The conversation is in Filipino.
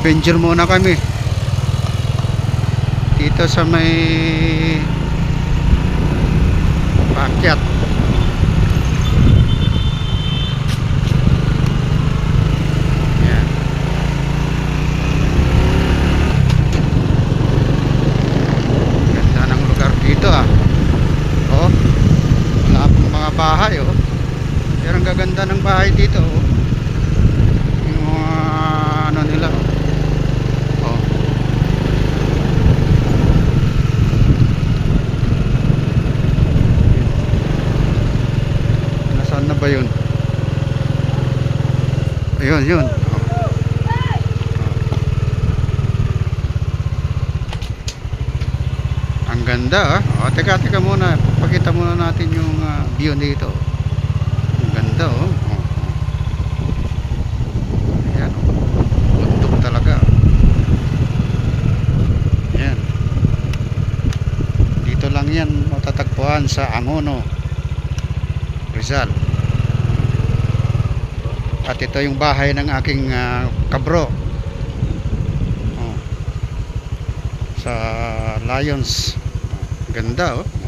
Mag-adventure muna kami. Dito sa may Pakyat. Yan. Ganda ng lugar dito ah. Oh. Mga bahay oh. Pero ang gaganda ng bahay dito oh. Yung mga ano nila oh. Oh. Nasaan na ba yun? Ayun, yun. Oh. Ang ganda ah. O, teka, teka muna. Pakita muna natin yung ah, view dito. Ang ganda oh. oh. oh. Ayan oh. Talaga. Ayan. Dito lang yan matatagpuan sa Angono. Rizal. At ito yung bahay ng aking ah, kabro. Oh. Sa Lions. Ganda oh.